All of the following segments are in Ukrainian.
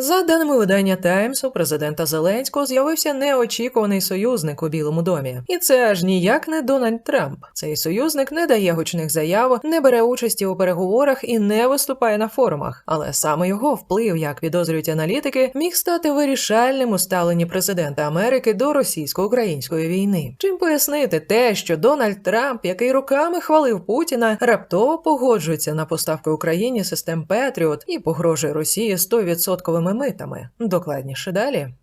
За даними видання Таймс, у президента Зеленського з'явився неочікуваний союзник у Білому домі, і це аж ніяк не Дональд Трамп. Цей союзник не дає гучних заяв, не бере участі у переговорах і не виступає на форумах. Але саме його вплив, як підозрюють аналітики, міг стати вирішальним у ставленні президента Америки до російсько-української війни. Чим пояснити те, що Дональд Трамп, який роками хвалив Путіна, раптово погоджується на поставки Україні систем Петріот і погрожує Росії 100% митами. Докладніше далі.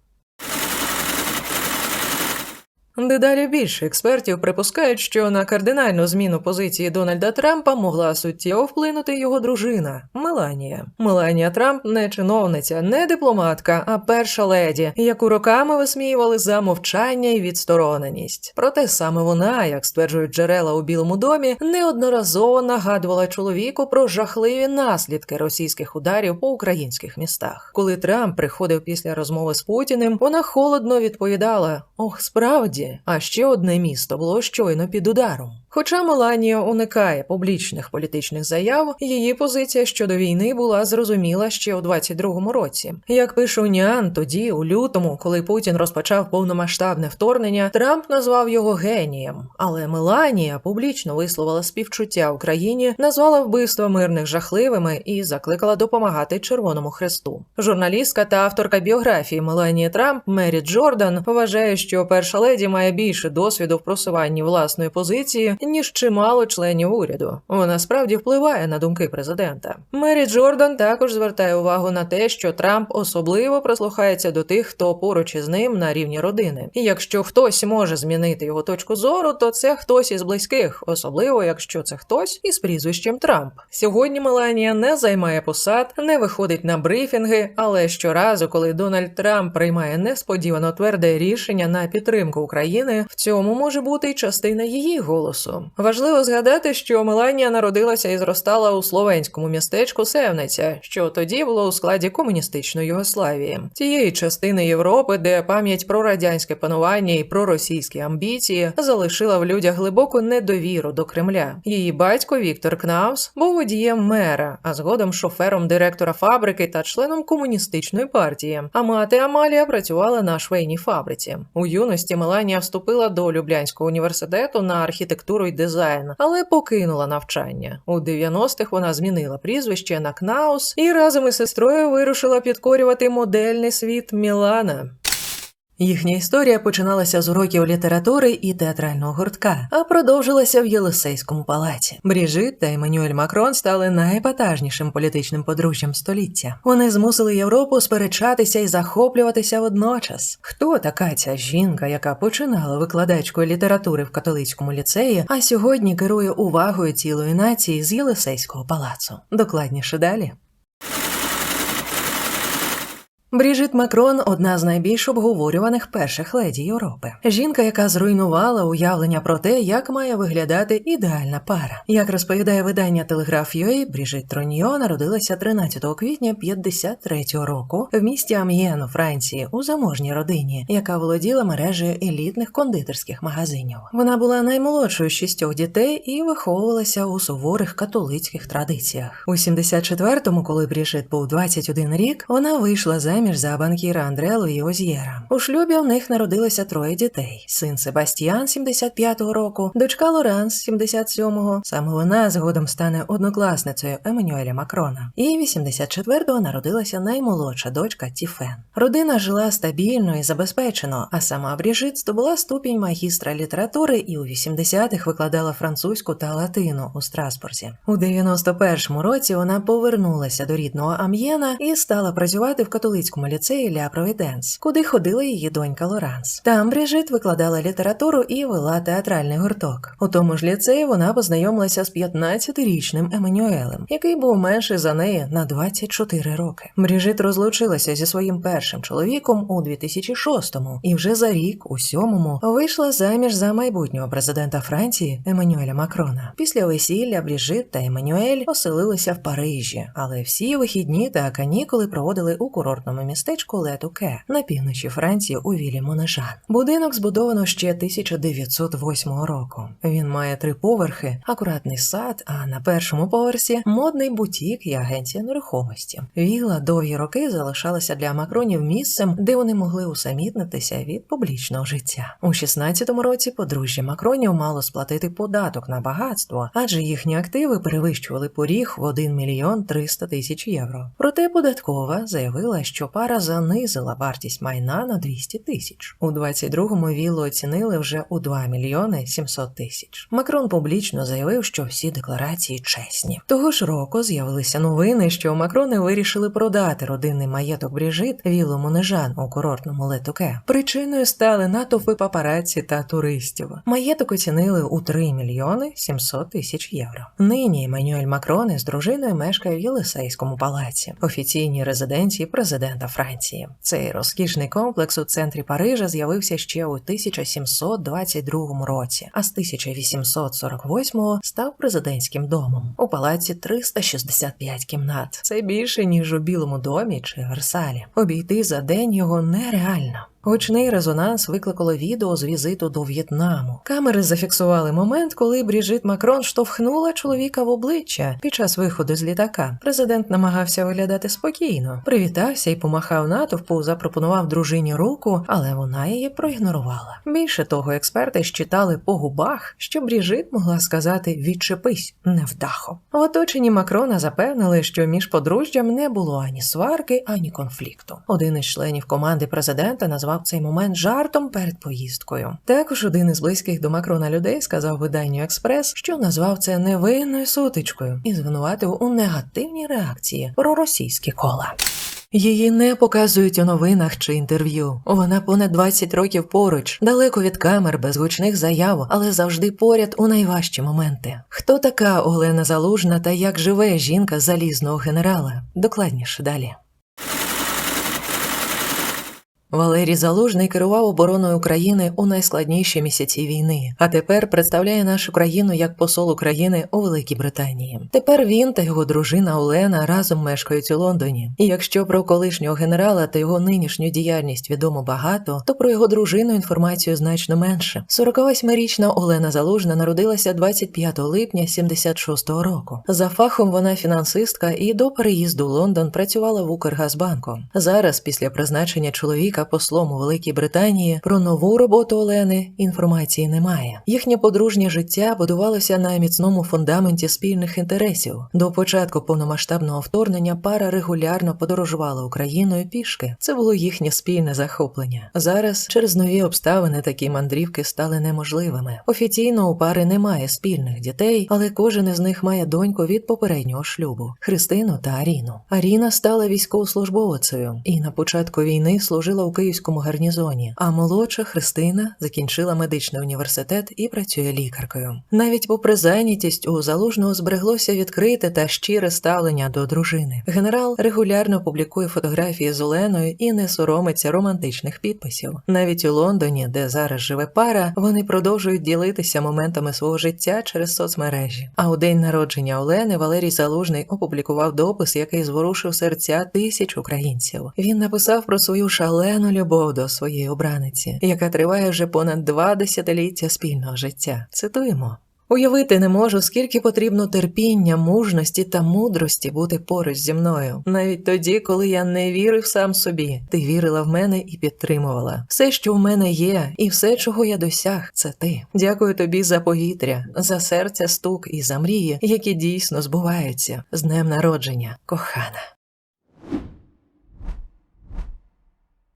Дедалі більше експертів припускають, що на кардинальну зміну позиції Дональда Трампа могла суттєво вплинути його дружина Меланія. Меланія Трамп не чиновниця, не дипломатка, а перша леді, яку роками висміювали за мовчання і відстороненість. Проте саме вона, як стверджують джерела у Білому домі, неодноразово нагадувала чоловіку про жахливі наслідки російських ударів по українських містах. Коли Трамп приходив після розмови з Путіним, вона холодно відповідала: Ох, справді. А ще одне місто було щойно під ударом. Хоча Меланія уникає публічних політичних заяв, її позиція щодо війни була зрозуміла ще у 22-му році. Як пише Уніан, тоді, у лютому, коли Путін розпочав повномасштабне вторгнення, Трамп назвав його генієм. Але Меланія публічно висловила співчуття Україні, назвала вбивства мирних жахливими і закликала допомагати Червоному Хресту. Журналістка та авторка біографії Меланії Трамп Мері Джордан вважає, що перша леді має більше досвіду в просуванні власної позиції ніж чимало членів уряду. Вона справді впливає на думки президента. Мері Джордан також звертає увагу на те, що Трамп особливо прислухається до тих, хто поруч із ним на рівні родини. І якщо хтось може змінити його точку зору, то це хтось із близьких, особливо якщо це хтось із прізвищем Трамп. Сьогодні Меланія не займає посад, не виходить на брифінги, але щоразу, коли Дональд Трамп приймає несподівано тверде рішення на підтримку України, в цьому може бути й частина її голосу. Важливо згадати, що Меланія народилася і зростала у словенському містечку Севниця, що тоді було у складі комуністичної Югославії, тієї частини Європи, де пам'ять про радянське панування і про російські амбіції залишила в людях глибоку недовіру до Кремля. Її батько Віктор Кнаус був водієм мера, а згодом шофером директора фабрики та членом комуністичної партії. А мати Амалія працювала на швейній фабриці. У юності Меланія вступила до Люблянського університету на архітектуру й дизайн, але покинула навчання. У 90-х вона змінила прізвище на Кнаус і разом із сестрою вирушила підкорювати модельний світ Мілана. Їхня історія починалася з уроків літератури і театрального гуртка, а продовжилася в Єлисейському палаці. Бріжит та Еммануель Макрон стали найепатажнішим політичним подружжям століття. Вони змусили Європу сперечатися і захоплюватися водночас. Хто така ця жінка, яка починала викладачкою літератури в католицькому ліцеї, а сьогодні керує увагою цілої нації з Єлисейського палацу? Докладніше далі. Бріжит Макрон одна з найбільш обговорюваних перших леді Європи. Жінка, яка зруйнувала уявлення про те, як має виглядати ідеальна пара. Як розповідає видання Телеграф UA, Бріжит Троньо народилася 13 квітня 53-го року в місті Ам'єн у Франції у заможній родині, яка володіла мережею елітних кондитерських магазинів. Вона була наймолодшою з шістьох дітей і виховувалася у суворих католицьких традиціях. У 74-му, коли Бріжит був 21 рік, вона вийшла за заміж за банкіра Андре Луї Оз'єра. У шлюбі в них народилося троє дітей: син Себастьян 75-го року, дочка Лоранс 77-го. Саме вона згодом стане однокласницею Еммануеля Макрона. І 84-го народилася наймолодша дочка Тіфен. Родина жила стабільно і забезпечено, а сама Бріжит здобула ступінь магістра літератури і у 80-х викладала французьку та латину у Страсбурзі. У 91-му році вона повернулася до рідного Ам'єна і стала працювати в католицькому католицькому ліцеї Ля Провіденс, куди ходила її донька Лоранс. Там Бріжит викладала літературу і вела театральний гурток. У тому ж ліцеї вона познайомилася з 15-річним Еммануелем, який був менший за неї на 24 роки. Бріжит розлучилася зі своїм першим чоловіком у 2006-му і вже за рік, у 7-му, вийшла заміж за майбутнього президента Франції Еммануеля Макрона. Після весілля Бріжит та Еммануель оселилися в Парижі, але всі вихідні та канікули проводили у курортному приватному містечку Летуке на півночі Франції у Вілі Монежан. Будинок збудовано ще 1908 року. Він має три поверхи, акуратний сад, а на першому поверсі модний бутік і агенція нерухомості. Віла довгі роки залишалася для макронів місцем, де вони могли усамітнитися від публічного життя. У 16-му році подружжя Макронів мало сплатити податок на багатство, адже їхні активи перевищували поріг в 1 мільйон 300 тисяч євро. Проте податкова заявила, що пара занизила вартість майна на 200 тисяч. У 22-му віллу оцінили вже у 2 мільйони 700 тисяч. Макрон публічно заявив, що всі декларації чесні. Того ж року з'явилися новини, що Макрони вирішили продати родинний маєток Бріжит віллу Монежан у курортному Летуке. Причиною стали натовпи папараці та туристів. Маєток оцінили у 3 мільйони 700 тисяч євро. Нині Еммануель Макрон з дружиною мешкає в Єлисейському палаці, офіційній резиденції президента Франції. Цей розкішний комплекс у центрі Парижа з'явився ще у 1722 році, а з 1848 став президентським домом. У палаці 365 кімнат. Це більше ніж у Білому домі чи Версалі. Обійти за день його нереально. Гучний резонанс викликало відео з візиту до В'єтнаму. Камери зафіксували момент, коли Бріжит Макрон штовхнула чоловіка в обличчя під час виходу з літака. Президент намагався виглядати спокійно, привітався і помахав натовпу, запропонував дружині руку, але вона її проігнорувала. Більше того, експерти щитали по губах, що Бріжит могла сказати відчепись невдахо. В оточенні Макрона запевнили, що між подружжям не було ані сварки, ані конфлікту. Один із членів команди президента назвав цей момент жартом перед поїздкою. Також один із близьких до Макрона людей сказав виданню Експрес, що назвав це невинною сутичкою і звинуватив у негативній реакції про російські кола. Її не показують у новинах чи інтерв'ю. Вона понад 20 років поруч, далеко від камер, без гучних заяв, але завжди поряд у найважчі моменти. Хто така Олена Залужна та як живе жінка залізного генерала? Докладніше далі. Валерій Залужний керував обороною України у найскладніші місяці війни, а тепер представляє нашу країну як посол України у Великій Британії. Тепер він та його дружина Олена разом мешкають у Лондоні. І якщо про колишнього генерала та його нинішню діяльність відомо багато, то про його дружину інформацію значно менше. 48-річна Олена Залужна народилася 25 липня 76-го року. За фахом вона фінансистка і до переїзду в Лондон працювала в Укргазбанку. Зараз, після призначення чоловіка послом у Великій Британії, про нову роботу Олени інформації немає. Їхнє подружнє життя будувалося на міцному фундаменті спільних інтересів. До початку повномасштабного вторгнення пара регулярно подорожувала Україною пішки. Це було їхнє спільне захоплення. Зараз через нові обставини такі мандрівки стали неможливими. Офіційно у пари немає спільних дітей, але кожен із них має доньку від попереднього шлюбу Христину та Аріну. Аріна стала військовослужбовицею і на початку війни служила у київському гарнізоні. А молодша Христина закінчила медичний університет і працює лікаркою. Навіть попри зайнятість у залужного збереглося відкрите та щире ставлення до дружини. Генерал регулярно публікує фотографії з Оленою і не соромиться романтичних підписів. Навіть у Лондоні, де зараз живе пара, вони продовжують ділитися моментами свого життя через соцмережі. А у день народження Олени Валерій Залужний опублікував допис, який зворушив серця тисяч українців. Він написав про свою шалену любов до своєї обраниці, яка триває вже понад два десятиліття спільного життя. Цитуємо. Уявити не можу, скільки потрібно терпіння, мужності та мудрості бути поруч зі мною. Навіть тоді, коли я не вірив сам собі, ти вірила в мене і підтримувала. Все, що в мене є, і все, чого я досяг, це ти. Дякую тобі за повітря, за серця стук і за мрії, які дійсно збуваються. З днем народження, кохана.